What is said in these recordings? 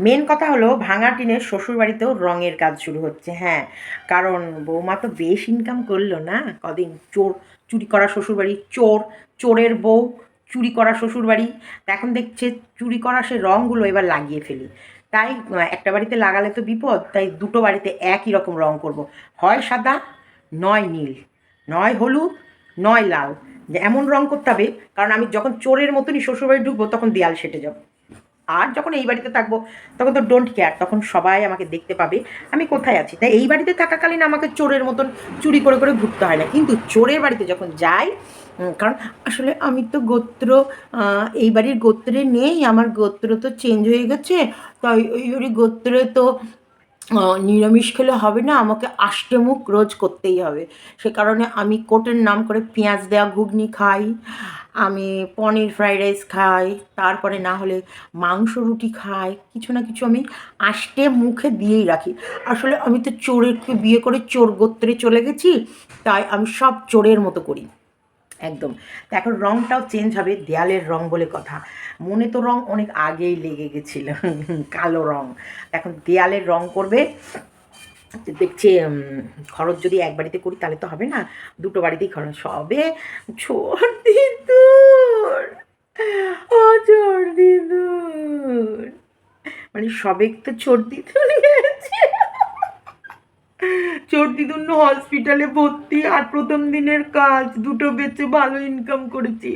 Main কথা হলো, ভাঙা টিনের শ্বশুর বাড়িতেও রঙের কাজ শুরু হচ্ছে হ্যাঁ। কারণ বৌমা তো বেশ ইনকাম করল না? কদিন চোর, চুরি করা শ্বশুর বাড়ি চোর, চোরের বউ, চুরি করা শ্বশুর বাড়ি এখন দেখছে চুরি করা সে রঙগুলো এবার লাগিয়ে ফেলি। তাই একটা বাড়িতে লাগালে তো বিপদ, তাই দুটো বাড়িতে একই রকম রং করব। হয় সাদা, নয় নীল। নয় হলুদ, নয় লাল। এমন রং করতে হবে, কারণ আমি যখন চোরের মতনই শ্বশুরবাড়ি ঢুকবো, তখন দেয়াল সেটে যাব। আর যখন এই বাড়িতে থাকব, তখন তো ডোন্ট কেয়ার তখন সবাই আমাকে দেখতে পাবে, আমি কোথায় আছি? তাই এই বাড়িতে থাকাকালীন আমাকে চোরের মতন চুরি করে করে ঘুরতে হয় না। কিন্তু চোরের বাড়িতে যখন যাই কারণ আসলে আমি তো গোত্র এই বাড়ির গোত্রে নেই, আমার গোত্র তো চেঞ্জ হয়ে গেছে, তাই ওই বাড়ির গোত্রে তো নিরামিষ খেলে হবে না, আমাকে আষ্টে মুখ রোজ করতেই হবে। সে কারণে আমি কোটের নাম করে পেঁয়াজ দেওয়া ঘুগনি খাই আমি পনির ফ্রাইড রাইস খাই, তারপরে না হলে মাংস রুটি খাই, কিছু না কিছু আমি আষ্টে মুখে দিয়েই রাখি। আসলে আমি তো চোরেরকে বিয়ে করে চোর গোত্রে চলে গেছি, তাই আমি সব চোরের মতো করি। একদম। এখন রঙটাও চেঞ্জ হবে, দেয়ালের রং বলে কথা। মনে তো রং অনেক আগেই লেগে গেছিল, কালো রং। এখন দেয়ালের রং করবে, দেখছে খরচ যদি এক বাড়িতে করি তাহলে তো হবে না, দুটো বাড়িতেই খরচ সবে ছোট ও দিদুর মানে সবে তো ছোট দিদুর গেছে। চোর দিদুন্য হসপিটালে ভর্তি আর প্রথম দিনের কাজ, দুটো বেচে ভালো ইনকাম করেছি।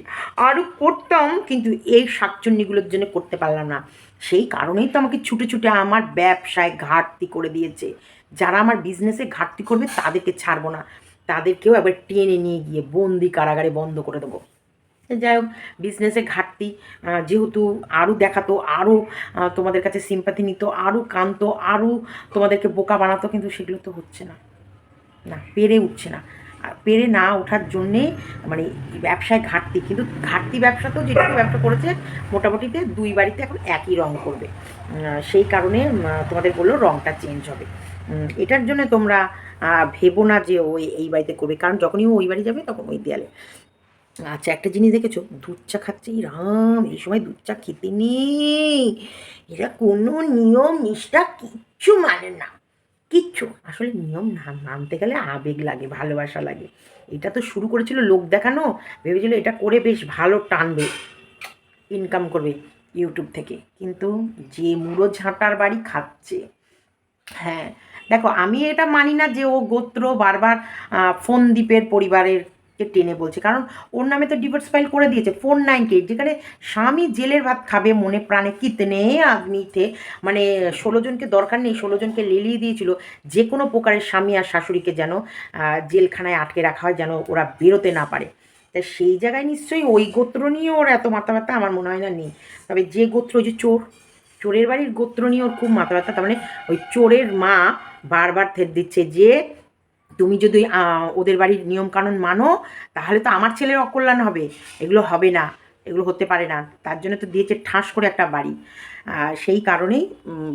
আরও করতাম, কিন্তু এই শাকচুন্নিগুলোর জন্য করতে পারলাম না। সেই কারণেই তো আমাকে ছুটে ছুটে আমার ব্যবসায় ঘাটতি করে দিয়েছে। যারা আমার বিজনেসে ঘাটতি করবে তাদেরকে ছাড়বো না। তাদেরকেও একবার টেনে নিয়ে গিয়ে বন্দি কারাগারে বন্ধ করে দেবো। যাই হোক বিজনেসে ঘাটতি যেহেতু আরও দেখাতো আরও তোমাদের কাছে সিম্পাথি নিত আরও কানতো আরও তোমাদেরকে বোকা বানাতো, কিন্তু সেগুলো তো হচ্ছে না। না, পেরে উঠছে না। পেরে না ওঠার জন্যে মানে ব্যবসায় ঘাটতি, কিন্তু ঘাটতি ব্যবসা তো যেটুকু ব্যবসা করেছে মোটামুটিতে দুই বাড়িতে এখন একই রং করবে। সেই কারণে তোমাদের বলল রংটা চেঞ্জ হবে। এটার জন্য তোমরা ভেবো না যে ওই এই বাড়িতে করবে, কারণ যখনই ও ওই বাড়ি যাবে, তখন ওই দেয়ালে। আচ্ছা একটা জিনিস দেখেছ? দুধ চা খাচ্ছে? রাম এই সময় দুধ চা খেতে নেই। এরা কোনো নিয়ম নিষ্ঠা কিচ্ছু মানে না। কিচ্ছু। আসলে নিয়ম না মানতে গেলে আবেগ লাগে ভালোবাসা লাগে। এটা তো শুরু করেছিল লোক দেখানো। ভেবেছিল এটা করে বেশ ভালো টানবে ইনকাম করবে ইউটিউব থেকে। কিন্তু যে মুড়ো ঝাঁটার বাড়ি খাচ্ছে হ্যাঁ। দেখো আমি এটা মানি না যে ও গোত্র বারবার আহ, ফোন দ্বীপের পরিবারের কে টেনে বলছে। কারণ ওর নামে তো ডিভোর্স ফাইল করে দিয়েছে ফোর নাইন এইট যেখানে স্বামী জেলের ভাত খাবে মনে প্রাণে কিতনে আদমিতে মানে ষোলো জনকে দরকার নেই, ষোলো জনকে লেলিয়ে দিয়েছিল। যে কোনো প্রকারের স্বামী আর শাশুড়িকে যেন জেলখানায় আটকে রাখা হয়, যেন ওরা বেরোতে না পারে। তাই সেই জায়গায় নিশ্চয়ই ওই গোত্র নিয়ে ওর এত মাথা আমার মনে হয় না নেই। তবে যে গোত্র যে চোর, চোরের বাড়ির গোত্র নিয়ে ওর খুব মাথা তার মানে ওই চোরের মা বারবার থের দিচ্ছে যে তুমি যদি ওদের বাড়ির নিয়মকানুন মানো, তাহলে তো আমার ছেলের অকল্যাণ হবে। এগুলো হবে না, এগুলো হতে পারে না। তার জন্য তো দিয়েছে ঠাঁস করে একটা বাড়ি। সেই কারণেই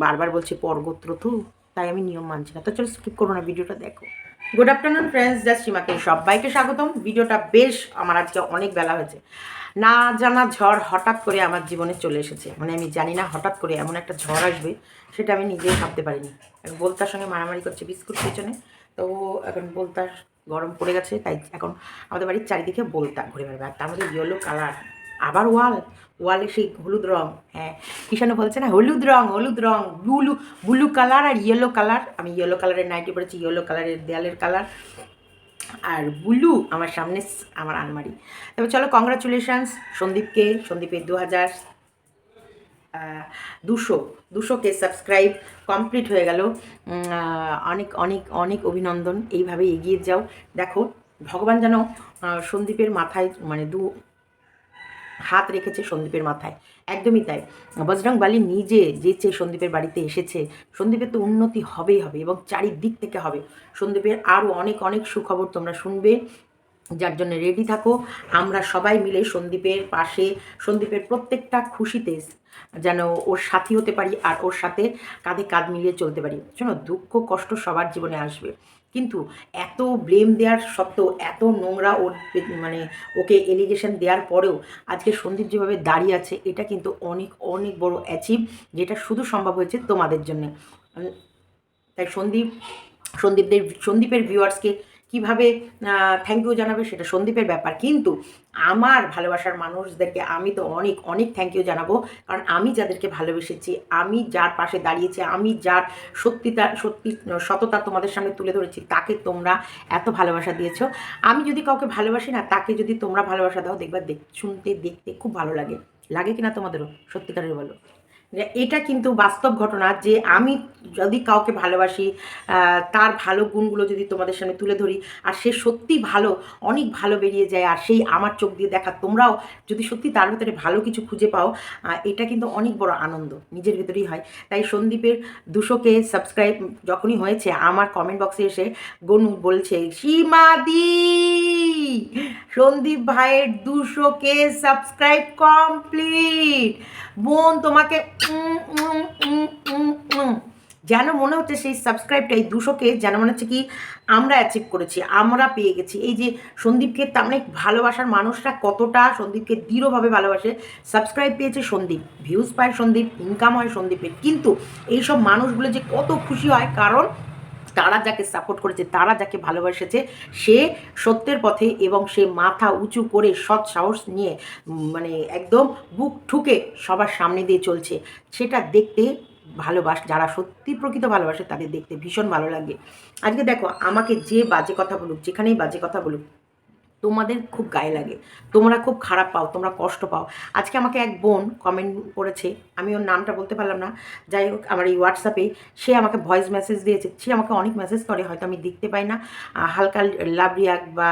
বারবার বলছে পরগোত্র তো, তাই আমি নিয়ম মানছি না। তো চলো স্কিপ করো না ভিডিওটা, দেখো। গুড আফটারনুন ফ্রেন্ডস জাস্ট সীমাকে সবাইকে স্বাগতম। ভিডিওটা বেশ, আমার আজকে অনেক বেলা হয়েছে। না জানা ঝড় হঠাৎ করে আমার জীবনে চলে এসেছে। মানে আমি জানি না হঠাৎ করে এমন একটা ঝড় আসবে, সেটা আমি নিজেই ভাবতে পারিনি। বলতার সঙ্গে মারামারি করছে, বিস্কুট পেছনে। তো এখন বলতার গরম পড়ে গেছে, তাই এখন আমাদের বাড়ির চারিদিকে বলতা ঘুরে বেড়াবে। আর তার মধ্যে ইয়েলো কালার আবার ওয়াল, ওয়ালে সেই হলুদ রং হ্যাঁ। কিষানু বলছে না, হলুদ রং হলুদ রং ব্লু ব্লু কালার আর ইয়েলো কালার আমি ইয়েলো কালারের নাইটি পরেছি ইয়েলো কালারের দেয়ালের কালার আর ব্লু আমার সামনে, আমার আলমারি। তবে চলো কংগ্রাচুলেশনস সন্দীপকে, সন্দীপের দু হাজার দুশো, দুশোকে সাবস্ক্রাইব কমপ্লিট হয়ে গেল। অনেক অনেক অনেক অভিনন্দন। এইভাবে এগিয়ে যাও। দেখো, ভগবান যেন সন্দীপের মাথায় মানে দু হাত রেখেছে সন্দীপের মাথায়। একদমই তাই। বজরং বালি নিজে যেচে সন্দীপের বাড়িতে এসেছে। সন্দীপের তো উন্নতি হবেই হবে এবং চারিদিক থেকে হবে। সন্দীপের আরও অনেক অনেক সুখবর তোমরা শুনবে। যার জন্য রেডি থাকো। আমরা সবাই মিলে সন্দীপের পাশে, সন্দীপের প্রত্যেকটা খুশিতে যেন ওর সাথী হতে পারি আর ওর সাথে কাঁধে কাঁধ মিলিয়ে চলতে পারি। শোনো, দুঃখ, কষ্ট সবার জীবনে আসবে। কিন্তু এত ব্লেম দেওয়ার সত্ত্বেও, এত নোংরা ওর মানে ওকে এলিগেশন দেওয়ার পরেও আজকে সন্দীপ যেভাবে দাঁড়িয়ে আছে, এটা কিন্তু অনেক অনেক বড় অ্যাচিভ যেটা শুধু সম্ভব হয়েছে তোমাদের জন্যে। তাই সন্দীপ, সন্দীপদের, সন্দীপের ভিউয়ার্সকে কীভাবে থ্যাংক ইউ জানাবে সেটা সন্দীপের ব্যাপার। কিন্তু আমার ভালোবাসার মানুষদেরকে আমি তো অনেক অনেক থ্যাংক ইউ জানাব। কারণ আমি যাদেরকে ভালোবেসেছি, আমি যার পাশে দাঁড়িয়েছি, আমি যার সত্যিতা, সত্যি, সততা তোমাদের সামনে তুলে ধরেছি, তাকে তোমরা এত ভালোবাসা দিয়েছ। আমি যদি কাউকে ভালোবাসি না, তাকে যদি তোমরা ভালোবাসা দাও, দেখবা দেখ, শুনতে, দেখতে খুব ভালো লাগে। লাগে কিনা তোমাদেরও? সত্যিকারের বলো। এটা কিন্তু বাস্তব ঘটনা যে আমি যদি কাউকে ভালোবাসি তার ভালো গুণগুলো যদি তোমাদের সামনে তুলে ধরি, আর সে সত্যি ভালো, অনেক ভালো বেরিয়ে যায়, আর সেই আমার চোখ দিয়ে দেখা, তোমরাও যদি সত্যি তার ভেতরে ভালো কিছু খুঁজে পাও এটা কিন্তু অনেক বড় আনন্দ, নিজের ভেতরেই হয়। তাই সন্দীপের দুশোকে সাবস্ক্রাইব যখনই হয়েছে, আমার কমেন্ট বক্সে এসে গনু বলছে, সীমাদি! সন্দীপ ভাইয়ের দুশো কে সাবস্ক্রাইব কমপ্লিট। বোন, তোমাকে। যেন মনে হচ্ছে সেই সাবস্ক্রাইবটা এই দুশোকে যেন মনে হচ্ছে কি আমরা অ্যাচিভ করেছি, আমরা পেয়ে গেছি। এই যে সন্দীপকে তার মানে ভালোবাসার মানুষরা কতটা সন্দীপকে দৃঢ়ভাবে ভালোবাসে। সাবস্ক্রাইব পেয়েছে সন্দীপ ভিউজ পায় সন্দীপ ইনকাম হয় সন্দীপের। কিন্তু এইসব মানুষগুলো যে কত খুশি হয়, কারণ তারা যাকে সাপোর্ট করেছে, তারা যাকে ভালোবাসেছে, সে সত্যের পথে এবং সে মাথা উঁচু করে সৎ সাহস নিয়ে মানে একদম বুক ঠুকে সবার সামনে দিয়ে চলছে। সেটা দেখতে ভালোবাস, যারা সত্যি প্রকৃত ভালোবাসে তাদের দেখতে ভীষণ ভালো লাগে। আজকে দেখো, আমাকে যে বাজে কথা বলুক, যেখানেই বাজে কথা বলুক তোমাদের খুব গায়ে লাগে। তোমরা খুব খারাপ পাও, তোমরা কষ্ট পাও। আজকে আমাকে এক বোন কমেন্ট করেছে, আমি ওর নামটা বলতে পারলাম না। যাই হোক, আমার এই হোয়াটসঅ্যাপে সে আমাকে ভয়েস মেসেজ দিয়েছে। সে আমাকে অনেক মেসেজ করে, হয়তো আমি দেখতে পাই না। হালকা লাভ রিয়াক বা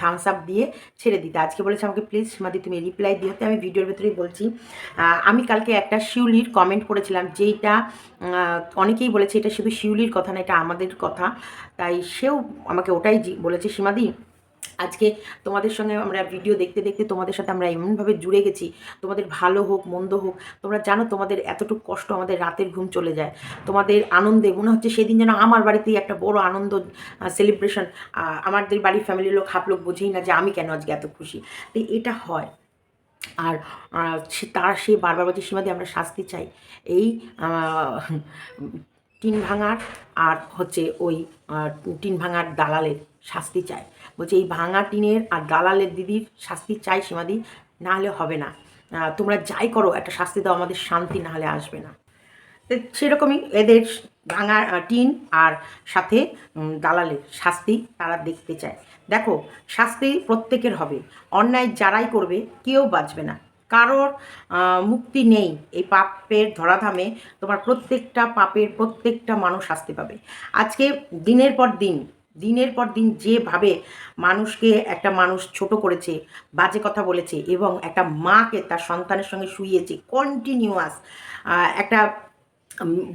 থামস আপ দিয়ে ছেড়ে দিতে। আজকে বলেছে আমাকে প্লিজ সীমাদি, তুমি রিপ্লাই দিতে আমি ভিডিওর ভেতরেই বলছি। আমি কালকে একটা শিউলির কমেন্ট করেছিলাম, যেইটা অনেকেই বলেছে এটা শুধু শিউলির কথা না, এটা আমাদের কথা। তাই সেও আমাকে ওটাই বলেছে, সীমাদি আজকে তোমাদের সঙ্গে আমরা ভিডিও দেখতে দেখতে তোমাদের সাথে আমরা এমনভাবে জুড়ে গেছি। তোমাদের ভালো হোক, মন্দ হোক, তোমরা জানো তোমাদের এতটুকু কষ্ট আমাদের রাতের ঘুম চলে যায়। তোমাদের আনন্দে মনে হচ্ছে সেদিন যেন আমার বাড়িতেই একটা বড় আনন্দ সেলিব্রেশন আমাদের বাড়ির ফ্যামিলির লোক হাফ লোক বোঝেই না যে আমি কেন আজকে এত খুশি। তো এটা হয়। আর সে, তার সে বারবার বলছে, সীমাদি, আমরা শাস্তি চাই। এই টিন ভাঙার আর হচ্ছে ওই টিন ভাঙার দালালের শাস্তি চাই বলছে, এই ভাঙা টিনের আর দালালের দিদির শাস্তি চাই সীমাদি না হলে হবে না। তোমরা যাই করো, একটা শাস্তি দাও, আমাদের শান্তি না হলে আসবে না। সেরকমই এদের ভাঙা টিন আর সাথে দালালের শাস্তি তারা দেখতে চায়। দেখো, শাস্তি প্রত্যেকের হবে। অন্যায় যারাই করবে, কেউ বাঁচবে না। কারোর মুক্তি নেই এই পাপের ধরাধামে। তোমার প্রত্যেকটা পাপের প্রত্যেকটা মানুষ শাস্তি পাবে। আজকে দিনের পর দিন দিনের পর দিন যেভাবে মানুষকে একটা মানুষ ছোট করেছে, বাজে কথা বলেছে এবং একটা মাকে তার সন্তানের সঙ্গে শুইয়েছে কন্টিনিউয়াস একটা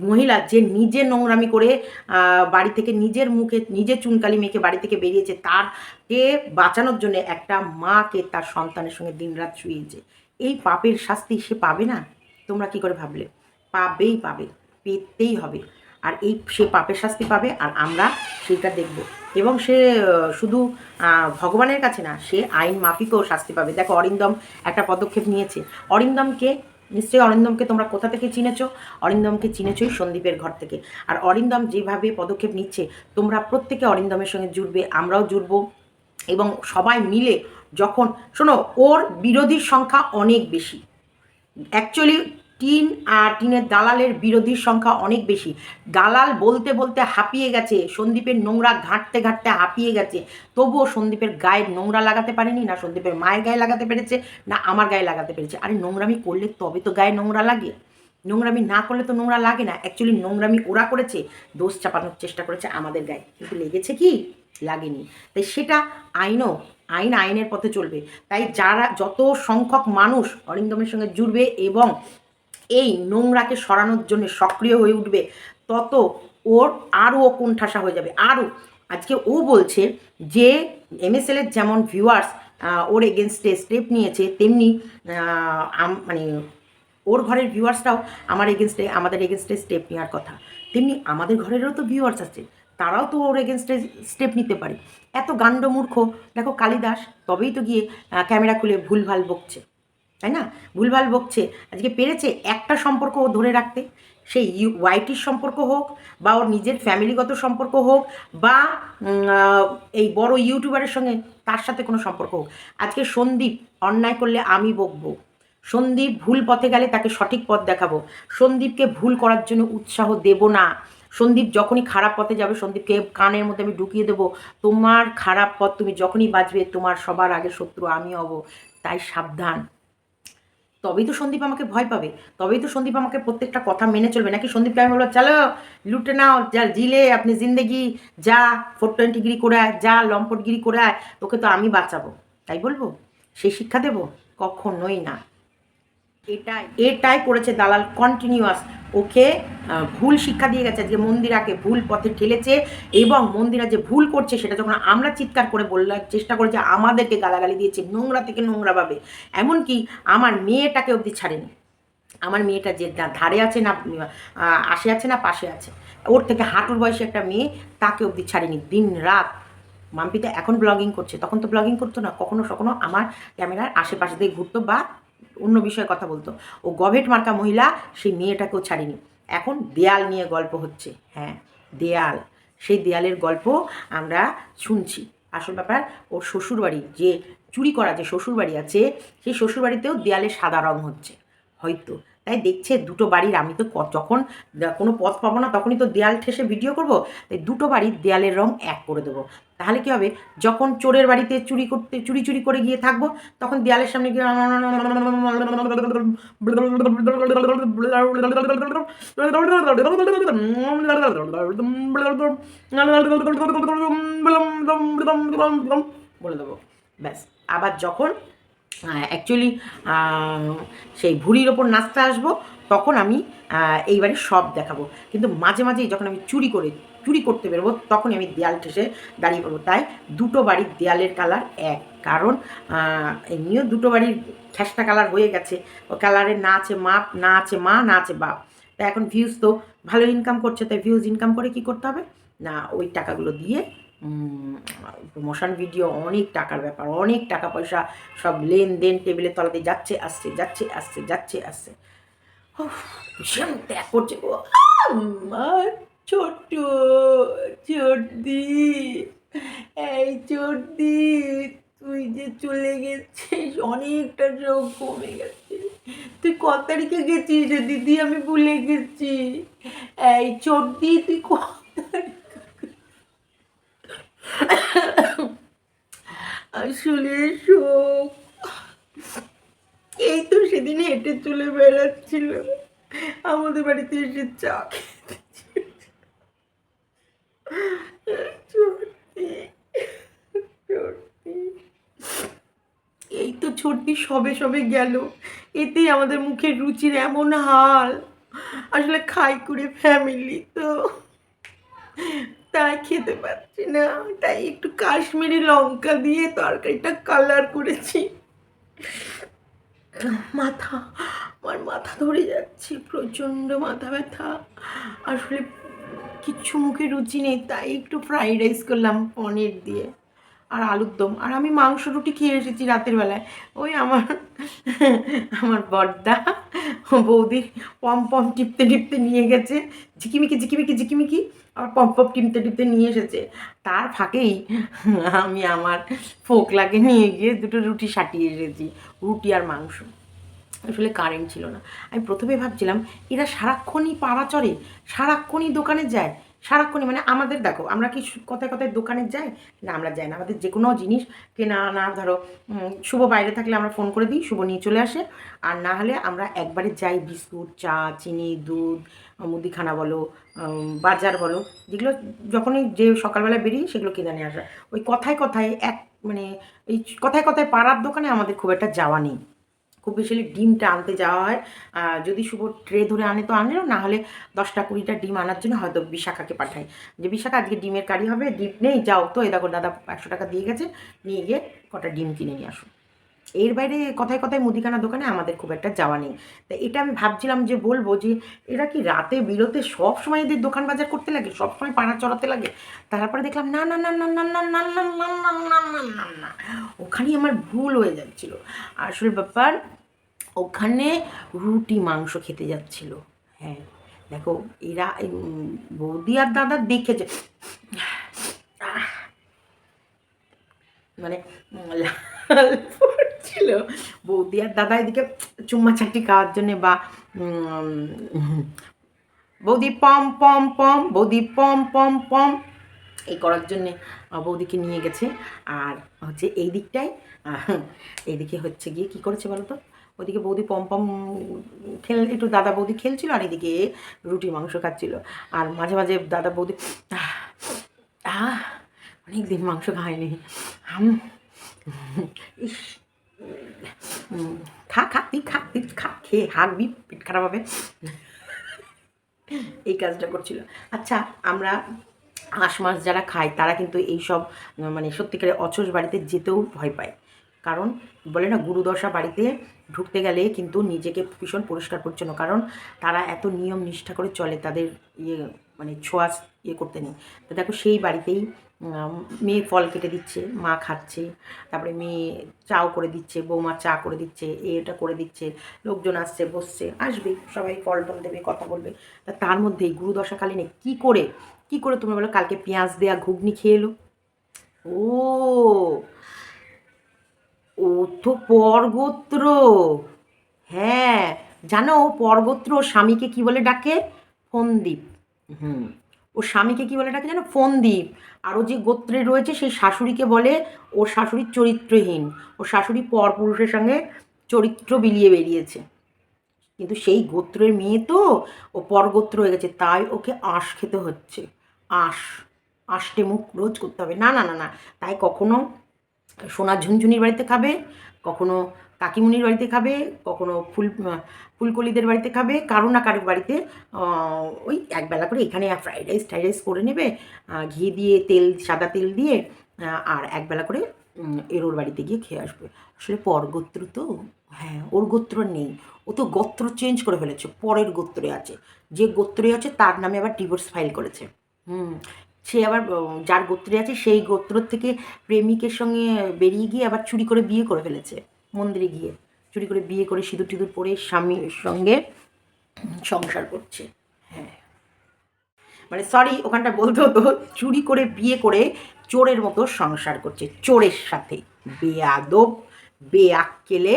মহিলা যে নিজে নোংরামি করে বাড়ি থেকে নিজের মুখে নিজে চুনকালি মেখে বাড়ি থেকে বেরিয়েছে, তারকে বাঁচানোর জন্য একটা মাকে তার সন্তানের সঙ্গে দিনরাত শুয়েছে এই পাপের শাস্তি সে পাবে না? তোমরা কি করে ভাবলে? পাবেই পাবে, পেতেই হবে। আর এই সে পাপের শাস্তি পাবে আর আমরা সেটা দেখব। এবং সে শুধু ভগবানের কাছে না, সে আইন মাফিকও শাস্তি পাবে। দেখো, অরিন্দম একটা পদক্ষেপ নিয়েছে। অরিন্দমকে, নিশ্চয়ই অরিন্দমকে তোমরা কোথা থেকে চিনেছো? অরিন্দমকে চিনেছই সন্দীপের ঘর থেকে। আর অরিন্দম যেভাবে পদক্ষেপ নিচ্ছে, তোমরা প্রত্যেকে অরিন্দমের সঙ্গে জুড়বে, আমরাও জুড়বো। এবং সবাই মিলে যখন, শোনো, ওর বিরোধীর সংখ্যা অনেক বেশি। অ্যাকচুয়ালি টিন আর টিনের দালালের বিরোধীর সংখ্যা অনেক বেশি। দালাল বলতে বলতে হাঁপিয়ে গেছে, সন্দীপের নোংরা ঘাঁটতে ঘাঁটতে হাঁপিয়ে গেছে। তবুও সন্দীপের গায়ে নোংরা লাগাতে পারেনি, না সন্দীপের মায়ের গায়ে লাগাতে পেরেছে, না আমার গায়ে লাগাতে পেরেছে। আরে নোংরামি করলে তবে তো গায়ে নোংরা লাগে। নোংরামি না করলে তো নোংরা লাগে না। অ্যাকচুয়ালি নোংরামি ওরা করেছে, দোষ চাপানোর চেষ্টা করেছে আমাদের গায়ে। কিন্তু লেগেছে কি? লাগেনি। তাই সেটা আইনও, আইন আইনের পথে চলবে। তাই যারা, যত সংখ্যক মানুষ অরিন্দমের সঙ্গে জুড়বে এবং এই নোংরাকে সরানোর জন্য সক্রিয় হয়ে উঠবে, তত ওর আরও কোণঠাসা হয়ে যাবে। আরও, আজকে ও বলছে যে এমএসএলের যেমন ভিউয়ার্স ওর এগেনস্টে স্টেপ নিয়েছে, তেমনি মানে ওর ঘরের ভিউয়ার্সরাও আমার এগেনস্টে আমাদের এগেনস্টে স্টেপ নেওয়ার কথা। তেমনি আমাদের ঘরেরও তো ভিউয়ার্স আছে, তারাও তো ওর এগেনস্টে স্টেপ নিতে পারে। এত গান্ড মূর্খ দেখো কালিদাস, তবেই তো গিয়ে ক্যামেরা খুলে ভুলভাল বকছে। তাই না? ভুলভাল বকছে। আজকে পেরেছে একটা সম্পর্ক ও ধরে রাখতে। সেই ওয়াইটির সম্পর্ক হোক বা ওর নিজের ফ্যামিলিগত সম্পর্ক হোক বা এই বড় ইউটিউবারের সঙ্গে তার সাথে কোনো সম্পর্ক হোক। আজকে সন্দীপ অন্যায় করলে আমি বকবো। সন্দীপ ভুল পথে গেলে তাকে সঠিক পথ দেখাবো। সন্দীপকে ভুল করার জন্য উৎসাহ দেব না। সন্দীপ যখনই খারাপ পথে যাবে, সন্দীপকে কানের মধ্যে আমি ঢুকিয়ে দেবো। তোমার খারাপ পথ তুমি যখনই বাঁচবে, তোমার সবার আগে শত্রু আমি হব। তাই সাবধান। তবেই তো সন্দীপ আমাকে ভয় পাবে, তবেই তো সন্দীপ আমাকে প্রত্যেকটা কথা মেনে চলবে। নাকি সন্দীপকে আমি বলব, চলো, লুটে নাও, যা, জিলে, আপনি জিন্দেগি, যা, ফোর টোয়েন্টিগিরি করে আয়, যা লম্পটগিরি করে আয়, তোকে তো আমি বাঁচাবো। তাই বলব? সেই শিক্ষা দেবো? কখনোই না। এটাই এটাই করেছে দালাল কন্টিনিউয়াস ওকে ভুল শিক্ষা দিয়ে গেছে, যে মন্দিরাকে ভুল পথে ঠেলেছে এবং মন্দিরা যে ভুল করছে সেটা যখন আমরা চিৎকার করে বললাম চেষ্টা করেছে, আমাদেরকে গালাগালি দিয়েছে, নোংরা থেকে নোংরা ভাবে। এমনকি আমার মেয়েটাকে অবধি ছাড়েনি। আমার মেয়েটা যে ধারে আছে না আসে আছে না, পাশে আছে। ওর থেকে হাঁটুর বয়সী একটা মেয়ে তাকে অবধি ছাড়েনি। দিন রাত। মাম্পিতা এখন ব্লগিং করছে। তখন তো ব্লগিং করতো না। কখনো কখনো আমার ক্যামেরার আশেপাশে দিয়ে ঘুরতো বা অন্য বিষয়ে কথা বলতো। ও গভেট মার্কা মহিলা, সেই মেয়েটাকেও ছাড়িনি। এখন দেয়াল নিয়ে গল্প হচ্ছে। হ্যাঁ দেয়াল। সেই দেয়ালের গল্প আমরা শুনছি। আসল ব্যাপার, ওর শ্বশুরবাড়ি যে চুরি করা যে শ্বশুরবাড়ি আছে, সেই শ্বশুরবাড়িতেও দেয়ালে সাদা রং হচ্ছে। হয়তো। তাই দেখছে দুটো বাড়ির, আমি তো যখন কোনো পথ পাবো না, তখনই তো দেয়াল ঠেসে ভিডিও করব, তাই দুটো বাড়ির দেয়ালের রং এক করে দেবো। তাহলে কি হবে? যখন চোরের বাড়িতে চুরি করতে, চুরি চুরি করে গিয়ে থাকব, তখন দেয়ালের সামনে গিয়ে বলে দেবো। ব্যাস। আবার যখন অ্যাকচুয়ালি সেই ভুড়ির ওপর নাচতে আসব, তখন আমি এইবারে সব দেখাবো। কিন্তু মাঝে মাঝেই যখন আমি চুরি করে চুরি করতে বেরোবো, তখনই আমি দেয়াল ঠেসে দাঁড়িয়ে পড়ব। তাই দুটো বাড়ির দেয়ালের কালার এক। কারণ এমনিও দুটো বাড়ির খ্যাসটা কালার হয়ে গেছে। ও কালারের না আছে মাপ না আছে মা, না আছে বাপ। তাই এখন ভিউজ তো ভালো ইনকাম করছে, তাই ভিউজ ইনকাম করে কি করতে হবে? না, ওই টাকাগুলো দিয়ে প্রমোশন ভিডিও অনেক টাকার ব্যাপার, অনেক টাকা পয়সা সব লেনদেন টেবিলের তলাতে যাচ্ছে, আসছে যাচ্ছে আসছে যাচ্ছে, আসছে। ভীষণ ত্যাগ করছে। গো আমার ছোট্ট চর্দি। এই চর্দি, তুই যে চলে গেছিস, অনেকটা রোগ কমে গেছে। তুই ক তারিখে গেছিস রে দিদি? আমি ভুলে গেছি। এই চর্দি, তুই ক আসলে শোক। এই তো সেদিন হেঁটে চলে বেড়াচ্ছিল। আমাদের বাড়িতে এসে চা এই তো ছোট্টি সবে সবে গেল। এতেই আমাদের মুখের রুচির এমন হাল। আসলে খাই করে ফ্যামিলি তো। তাই খেতে পাচ্ছি না। তাই একটু কাশ্মীরি লঙ্কা দিয়ে তরকারিটা কালার করেছি। মাথা, আমার মাথা ধরে যাচ্ছে, প্রচণ্ড মাথা ব্যথা। আসলে কিচ্ছু মুখে রুচি নেই, তাই একটু ফ্রাইড রাইস করলাম পনির দিয়ে আর আলুর দম। আর আমি মাংস রুটি খেয়ে এসেছি রাতের বেলায়। ওই আমার আমার বড়দা বৌদি পম পম টিপতে টিপতে নিয়ে গেছে। ঝিকিমিকি ঝিকিমিকি ঝিকিমিকি, আবার পম পম টিপতে টিপতে নিয়ে এসেছে। তার ফাঁকেই আমি আমার ফোকলাকে নিয়ে গিয়ে দুটো রুটি সাটিয়ে এসেছি, রুটি আর মাংস। আসলে কারেন্ট ছিল না। আমি প্রথমে ভাবছিলাম, এরা সারাক্ষণই পাড়া চড়ে, সারাক্ষণই দোকানে যায়। সারাক্ষণই মানে আমাদের দেখো, আমরা কি কথায় কথায় দোকানে যাই? না, আমরা যাই না। আমাদের যে কোনো জিনিস কেনা না ধরো শুভ বাইরে থাকলে আমরা ফোন করে দিই, শুভ নিয়ে চলে আসে। আর না হলে আমরা একবারে যাই, বিস্কুট, চা, চিনি, দুধ, মুদিখানা বলো বাজার বলো, যেগুলো যখনই যে সকালবেলা বেরিয়ে সেগুলো কিনে নিয়ে আসা। ওই কথায় কথায় এক মানে এই কথায় কথায় পাড়ার দোকানে আমাদের খুব একটা যাওয়া নেই। খুব বেশি ডিমটা আনতে যাওয়া হয় যদি শুভ ট্রে ধরে আনে তো আনলো না হলে দশটা কুড়িটা ডিম আনার জন্য হয়তো বিশাখাকে পাঠাই যে বিশাখা আজকে ডিমের কারি হবে ডিম নেই যাও তো এই দেখো দাদা একশো টাকা দিয়ে গেছে নিয়ে গিয়ে কটা ডিম কিনে নিয়ে আসুন এর বাইরে কথায় কথায় মুদিখানা দোকানে আমাদের খুব একটা যাওয়া নেই তা এটা আমি ভাবছিলাম যে বলব যে এরা কি রাতে বিরতে সব সময় এদের দোকান বাজার করতে লাগে সব সময় পাড়া চড়াতে লাগে তারপরে দেখলাম না না না না না না না না না না না না না না ওখানেই আমার ভুল হয়ে যাচ্ছিল আসলে ব্যাপার ওখানে রুটি মাংস খেতে যাচ্ছিল। হ্যাঁ দেখো এরা বৌদি আর দাদা দেখেছে। মানে পড়ছিল বৌদি আর দাদা এদিকে চুম্মা চাটি খাওয়ার জন্যে বা বৌদি পম পম পম বৌদি পম পম পম এই করার জন্যে বৌদিকে নিয়ে গেছে। আর হচ্ছে এই দিকটায় আহ, এইদিকে হচ্ছে গিয়ে কী করেছে বলো তো ওইদিকে বৌদি পম পম খেল একটু দাদা বৌদি খেলছিল আর এদিকে রুটি মাংস খাচ্ছিল। আর মাঝে মাঝে দাদা বৌদি আহ, অনেক দিন মাংস খায়নি ইস খা খা তুই খা তুই খা খেয়ে হাঁকবি পেট খারাপ হবে। এই কাজটা করছিল। আচ্ছা আমরা হাঁস মাছ যারা খায় তারা কিন্তু এইসব উম, মানে সত্যিকারের অচস বাড়িতে যেতেও ভয় পায়। কারণ বলে না গুরুদশা বাড়িতে ঢুকতে গেলে কিন্তু নিজেকে ভীষণ পরিষ্কার পরিচ্ছন্ন, কারণ তারা এত নিয়ম নিষ্ঠা করে চলে তাদের ইয়ে মানে ছোঁয়া ইয়ে করতে নেই। তো দেখো সেই বাড়িতেই মেয়ে ফল কেটে দিচ্ছে, মা খাচ্ছে, তারপরে মেয়ে চাও করে দিচ্ছে, বৌমা চা করে দিচ্ছে এটা করে দিচ্ছে, লোকজন আসছে, বসছে, আসবে, সবাই ফল টল দেবে, কথা বলবে। তা তার মধ্যেই গুরুদশাকালীনে কি করে কি করে তুমি বলো, কালকে পেঁয়াজ দেয়া ঘুগনি খেয়ে এলো? ও ও তো পরগোত্র। হ্যাঁ জানো ও পরগোত্র স্বামীকে কি বলে ডাকে? ফন্দীপ। হুম। ওর স্বামীকে কি বলে ডাকে জানো? ফন্দীপ। আরও যে গোত্রে রয়েছে সেই শাশুড়িকে বলে ওর শাশুড়ির চরিত্রহীন। ওর শাশুড়ি পরপুরুষের সঙ্গে চরিত্র বিলিয়ে বেরিয়েছে। কিন্তু সেই গোত্রের মেয়ে তো ও পরগোত্র হয়ে গেছে তাই ওকে আঁশ খেতে হচ্ছে। আঁশ আঁশটে মুখ রোজ করতে হবে। না না না না তাই কখনো সোনার ঝুনঝুনির বাড়িতে খাবে কখনো কাকিমুনির বাড়িতে খাবে কখনো ফুল ফুলকলিদের বাড়িতে খাবে কারও না কারোর বাড়িতে ওই একবেলা করে এখানে ফ্রাইড রাইস ফ্রাইড রাইস করে নেবে ঘি দিয়ে তেল সাদা তেল দিয়ে আর একবেলা করে উম, এরোর বাড়িতে গিয়ে খেয়ে আসবে। আসলে পর গোত্র তো হ্যাঁ ওর গোত্র নেই। ও তো গোত্র চেঞ্জ করে ফেলেছে পরের গোত্রে আছে। যে গোত্রে আছে তার নামে আবার ডিভোর্স ফাইল করেছে। হুম সে আবার যার গোত্রে আছে, সেই গোত্র থেকে প্রেমিকের সঙ্গে বেরিয়ে গিয়ে আবার চুরি করে বিয়ে করে ফেলেছে, মন্দিরে গিয়ে। চুরি করে বিয়ে করে সিঁদুর টিঁদুর পরে স্বামীর সঙ্গে সংসার করছে। হ্যাঁ। মানে সরি ওখানটা বলতে হতো, চুরি করে বিয়ে করে চোরের মতো সংসার করছে, চোরের সাথে। বেয়াদব, বেআক্কেলে।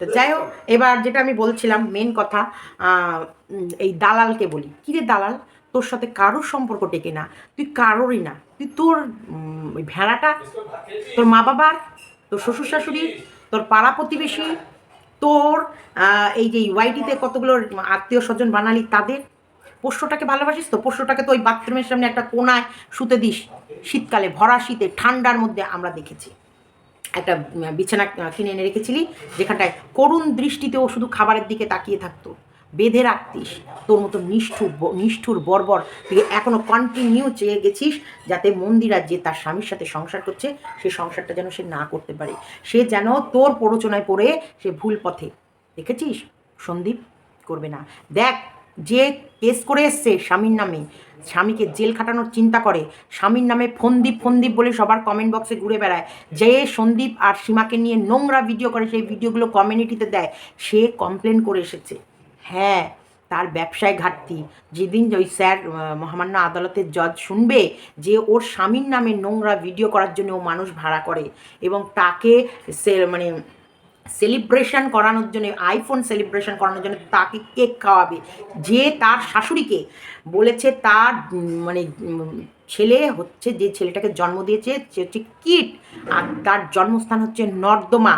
তো যাই হোক, এবার যেটা আমি বলছিলাম মেন কথা এই দালালকে বলি। কী রে দালাল? তোর সাথে কারোর সম্পর্ক টেকে না, তুই কারোরই না। তুই তোর ওই ভেড়াটা, তোর মা বাবার, তোর শ্বশুর শাশুড়ি, তোর পাড়া প্রতিবেশী, তোর এই যে ওয়াইটিতে কতগুলো আত্মীয় স্বজন বানালি তাদের পোষ্যটাকে ভালোবাসিস তো? পোষ্যটাকে তো ওই বাথরুমের সামনে একটা কোনায় শুতে দিস। শীতকালে, ভরা শীতে, ঠান্ডার মধ্যে আমরা দেখেছি। একটা বিছানা কিনে এনে রেখেছিলি, যেখানটায় করুণ দৃষ্টিতে ও শুধু খাবারের দিকে তাকিয়ে থাকতো। বেঁধে রাখতিস। তোর মতো নিষ্ঠুর নিষ্ঠুর বর্বর তুই এখনও কন্টিনিউ চেয়ে গেছিস যাতে মন্দিরা যে তার স্বামীর সাথে সংসার করছে, সে সংসারটা যেন সে না করতে পারে। সে যেন তোর প্ররোচনায় পড়ে সে ভুল পথে। দেখেছিস? সন্দীপ করবে না। দেখ, যে কেস করে এসছে স্বামীর নামে, স্বামীকে জেল খাটানোর চিন্তা করে, স্বামীর নামে ফন্দীপ ফন্দীপ বলে সবার কমেন্ট বক্সে ঘুরে বেড়ায়। যে সন্দীপ আর সীমাকে নিয়ে নোংরা ভিডিও করে, সেই ভিডিওগুলো কমিউনিটিতে দেয়, সে কমপ্লেন করে এসেছে। হ্যাঁ তার ব্যবসায় ঘাটতি। যেদিন ওই স্যার মহামান্য আদালতের জজ শুনবে যে ওর স্বামীর নামে নোংরা ভিডিও করার জন্য ও মানুষ ভাড়া করে এবং তাকে সে মানে সেলিব্রেশন করানোর জন্য আইফোন সেলিব্রেশন করানোর জন্য তাকে কেক খাওয়াবে। যে তার শাশুড়িকে বলেছে তার মানে ছেলে হচ্ছে, যে ছেলেটাকে জন্ম দিয়েছে, সে হচ্ছে কিট। আর তার জন্মস্থান হচ্ছে নর্দমা।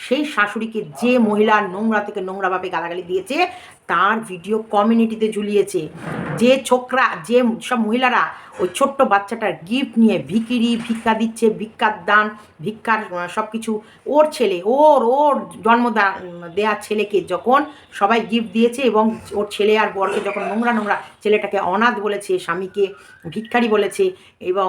সেই শাশুড়িকে যে মহিলা নোংরা থেকে নোংরাভাবে গালাগালি দিয়েছে তার ভিডিও কমিউনিটিতে ঝুলিয়েছে। যে ছোকরা, যে সব মহিলারা ওই ছোট্ট বাচ্চাটার গিফট নিয়ে ভিকিরি, ভিক্ষা দিচ্ছে, ভিক্ষার দান, ভিক্ষার সব কিছু ওর ছেলে, ওর ওর জন্মদান দেওয়া ছেলেকে যখন সবাই গিফট দিয়েছে এবং ওর ছেলে আর বরকে যখন নোংরা নোংরা ছেলেটাকে অনাথ বলেছে, স্বামীকে ভিক্ষারি বলেছে এবং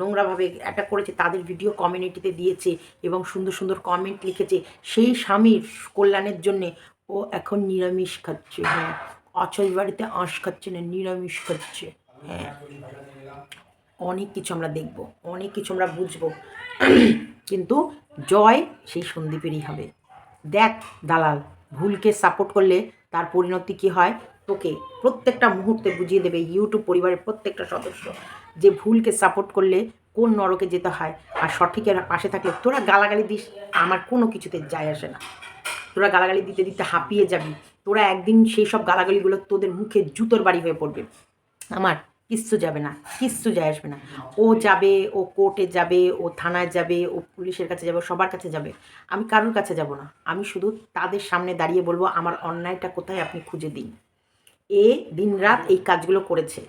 নোংরাভাবে অ্যাটাক করেছে, তাদের ভিডিও কমিউনিটিতে দিয়েছে এবং সুন্দর সুন্দর কমেন্ট লিখেছে, সেই স্বামীর কল্যাণের জন্যে ও এখন নিরামিষ খাচ্ছে হ্যাঁ। অচল বাড়িতে আঁশ খাচ্ছে না, নিরামিষ খাচ্ছে হ্যাঁ। অনেক কিছু আমরা দেখব, অনেক কিছু আমরা বুঝব। কিন্তু জয় সেই সন্দীপেরই হবে। দেখ দালাল, ভুলকে সাপোর্ট করলে তার পরিণতি কি হয়? তোকে প্রত্যেকটা মুহূর্তে বুঝিয়ে দেবে ইউটিউব পরিবারের প্রত্যেকটা সদস্য যে ভুলকে সাপোর্ট করলে কোন নরকে যেতে হয়। আর সঠিকের পাশে থাকলে তোরা গালাগালি দিস, আমার কোনো কিছুতে যায় আসে না। তোরা গালাগালি দিতে দিতে হাঁপিয়ে যাবি। তোরা একদিন সেই সব গালাগালিগুলো তোদের মুখে জুতোর বাড়ি হয়ে পড়বে। আমার কিচ্ছু যাবে না, কিচ্ছু যায় আসবে না। ও যাবে, ও কোর্টে যাবে, ও থানায় যাবে, ও পুলিশের কাছে যাবে সবার কাছে যাবে। আমি কারোর কাছে যাব না। আমি শুধু তাদের সামনে দাঁড়িয়ে বলব, আমার অন্যায়টা কোথায় আপনি খুঁজে দিন। এ দিনরাত এই কাজগুলো করেছে।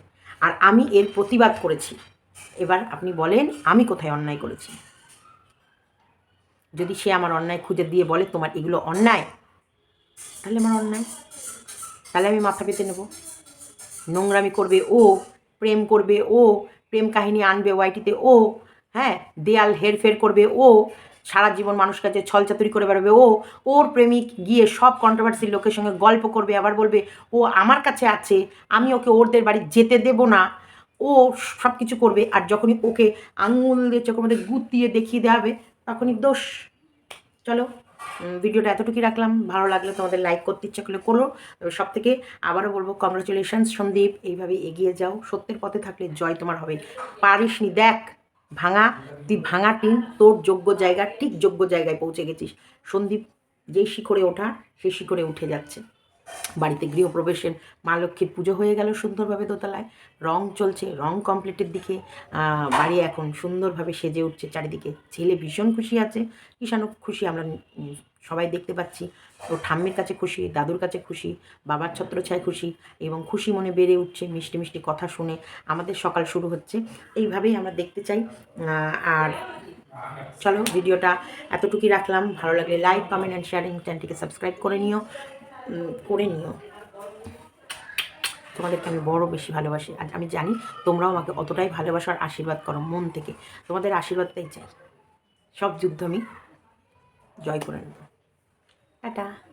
আর আমি এর প্রতিবাদ করেছি। এবার আপনি বলেন, আমি কোথায় অন্যায় করেছি? যদি সে আমার অন্যায় খুঁজে দিয়ে বলে তোমার এগুলো অন্যায়, তাহলে আমার অন্যায়। তাহলে আমি মাথা পেতে নেব। নোংরামি করবে ও, প্রেম করবে ও, প্রেম কাহিনী আনবে ওয়াইটিতে ও হ্যাঁ দেয়াল হেরফের করবে ও, সারা জীবন মানুষ কাছে ছলচাতুরি করে বেরোবে ও, ওর প্রেমিক গিয়ে সব কন্ট্রোভার্সির লোকের সঙ্গে গল্প করবে, আবার বলবে, ও আমার কাছে আছে, আমি ওকে ওরদের বাড়ি যেতে দেব না। ও সব কিছু করবে, আর যখনই ওকে আঙুল দিয়ে চোখের মধ্যে গুদ দিয়ে দেখিয়ে দেওয়া হবে তখনই দোষ। চলো ভিডিওটা এতটুকুই রাখলাম। ভালো লাগলে তোমাদের লাইক করতে ইচ্ছা করলে করো। সব থেকে আবারও বলব কংগ্রাচুলেশনস সন্দীপ, এইভাবে এগিয়ে যাও। সত্যের পথে থাকলে জয় তোমার হবে। পারিস নি দেখ, ভাঙা, তুই ভাঙা টিম তোর যোগ্য জায়গা, ঠিক যোগ্য জায়গায় পৌঁছে গেছিস। সন্দীপ, যেই শিখরে ওঠা, সেই শিখরে উঠে যাচ্ছে। বাড়িতে গৃহপ্রবেশের মা লক্ষ্মীর পুজো হয়ে গেল সুন্দরভাবে দোতলায়। রং চলছে, রং কমপ্লিটের দিকে। বাড়ি এখন সুন্দরভাবে সেজে উঠছে চারিদিকে। ছেলে ভীষণ খুশি আছে। কিষাণও খুশি, আমরা সবাই দেখতে পাচ্ছি। ও ঠাম্মির কাছে খুশি, দাদুর কাছে খুশি, বাবার ছত্রছায় খুশি এবং খুশি মনে বেড়ে উঠছে মিষ্টি মিষ্টি কথা শুনে। আমাদের সকাল শুরু হচ্ছে। এইভাবেই আমরা দেখতে চাই। আর চলো, ভিডিওটা এতটুকুই রাখলাম। ভালো লাগলে লাইক কমেন্ট অ্যান্ড শেয়ারিং চ্যানেলটিকে সাবস্ক্রাইব করে নিও। করে নিও। তোমাদেরকে আমি বড় বেশি ভালোবাসি। আর আমি জানি তোমরাও আমাকে অতটাই ভালোবাসার আশীর্বাদ করো মন থেকে। তোমাদের আশীর্বাদটাই চাই। সব যুদ্ধ আমি জয় করে নেব। টাটা।